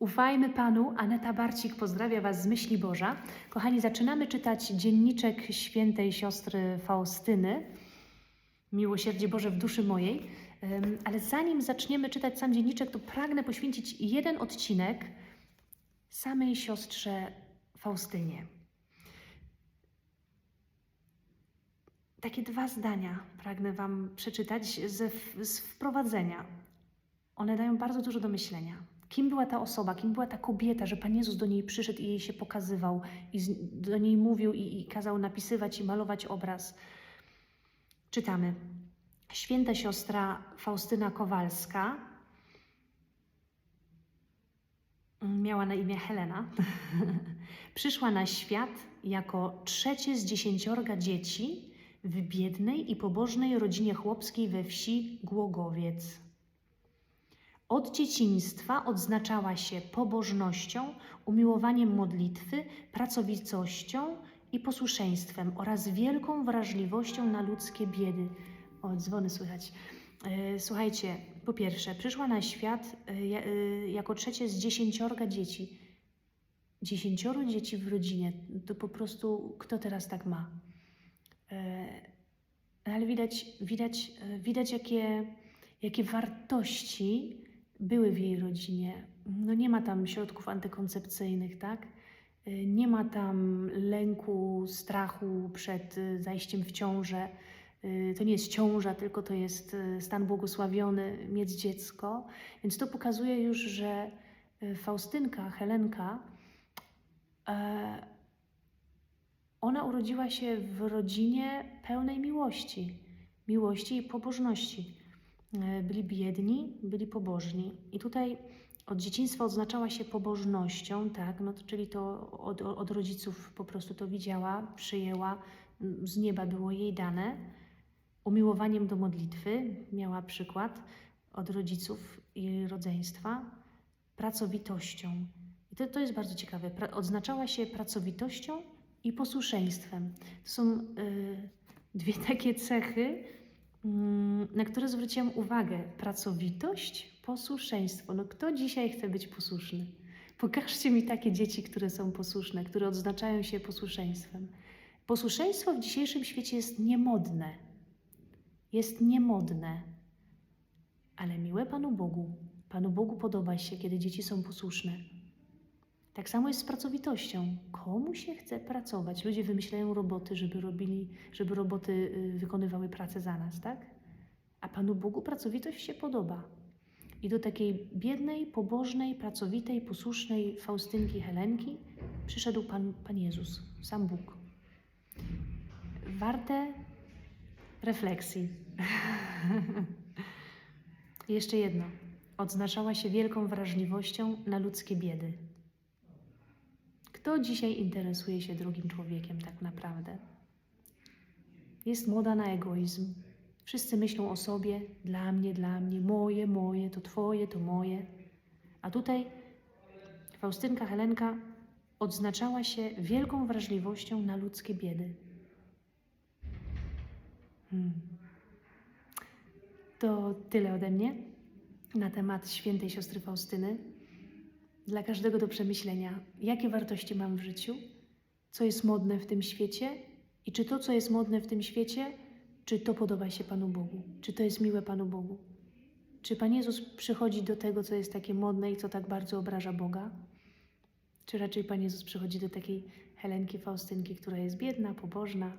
Ufajmy Panu. Aneta Barcik pozdrawia Was z myśli Boża. Kochani, zaczynamy czytać dzienniczek świętej siostry Faustyny. Miłosierdzie Boże w duszy mojej. Ale zanim zaczniemy czytać sam dzienniczek, to pragnę poświęcić jeden odcinek samej siostrze Faustynie. Takie dwa zdania pragnę Wam przeczytać ze, z wprowadzenia. One dają bardzo dużo do myślenia. Kim była ta osoba, kim była ta kobieta, że Pan Jezus do niej przyszedł i jej się pokazywał, i do niej mówił i, i kazał napisywać i malować obraz. Czytamy. Święta siostra Faustyna Kowalska miała na imię Helena. Przyszła na świat jako trzecie z dziesięciorga dzieci w biednej i pobożnej rodzinie chłopskiej we wsi Głogowiec. Od dzieciństwa odznaczała się pobożnością, umiłowaniem modlitwy, pracowitością i posłuszeństwem oraz wielką wrażliwością na ludzkie biedy. O, dzwony słychać. E, Słuchajcie, po pierwsze, przyszła na świat e, e, jako trzecie z dziesięciorga dzieci. Dziesięcioro dzieci w rodzinie, to po prostu kto teraz tak ma? Ale widać, widać, widać jakie, jakie wartości były w jej rodzinie. No nie ma tam środków antykoncepcyjnych, tak? Y, Nie ma tam lęku, strachu przed y, zajściem w ciążę. Y, To nie jest ciąża, tylko to jest stan błogosławiony, mieć dziecko. Więc to pokazuje już, że Faustynka, Helenka, e, ona urodziła się w rodzinie pełnej miłości, miłości i pobożności. E, Byli biedni, byli pobożni. I tutaj od dzieciństwa odznaczała się pobożnością, tak, no to, czyli to od, od rodziców po prostu to widziała, przyjęła, z nieba było jej dane. Umiłowaniem do modlitwy miała przykład od rodziców i rodzeństwa, pracowitością. I to, to jest bardzo ciekawe. Pra, odznaczała się pracowitością i posłuszeństwem. To są y, dwie takie cechy, na które zwróciłam uwagę. Pracowitość, posłuszeństwo. No kto dzisiaj chce być posłuszny? Pokażcie mi takie dzieci, które są posłuszne, które odznaczają się posłuszeństwem. Posłuszeństwo w dzisiejszym świecie jest niemodne. Jest niemodne, ale miłe Panu Bogu. Panu Bogu podoba się, kiedy dzieci są posłuszne. Tak samo jest z pracowitością. Komu się chce pracować? Ludzie wymyślają roboty, żeby robili, żeby roboty y, wykonywały pracę za nas, tak? A Panu Bogu pracowitość się podoba. I do takiej biednej, pobożnej, pracowitej, posłusznej Faustynki Helenki przyszedł Pan, Pan Jezus, sam Bóg. Warte refleksji. Jeszcze jedno. Odznaczała się wielką wrażliwością na ludzkie biedy. Kto dzisiaj interesuje się drugim człowiekiem tak naprawdę? Jest moda na egoizm. Wszyscy myślą o sobie, dla mnie, dla mnie, moje, moje, to twoje, to moje. A tutaj Faustynka Helenka odznaczała się wielką wrażliwością na ludzkie biedy. Hmm. To tyle ode mnie na temat świętej siostry Faustyny. Dla każdego do przemyślenia, jakie wartości mam w życiu, co jest modne w tym świecie i czy to, co jest modne w tym świecie, czy to podoba się Panu Bogu, czy to jest miłe Panu Bogu. Czy Pan Jezus przychodzi do tego, co jest takie modne i co tak bardzo obraża Boga? Czy raczej Pan Jezus przychodzi do takiej Helenki Faustynki, która jest biedna, pobożna,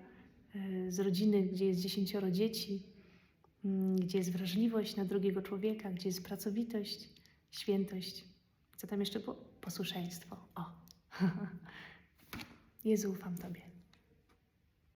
e, z rodziny, gdzie jest dziesięcioro dzieci, mm, gdzie jest wrażliwość na drugiego człowieka, gdzie jest pracowitość, świętość. Co tam jeszcze było? Posłuszeństwo. O. Jezu, ufam Tobie.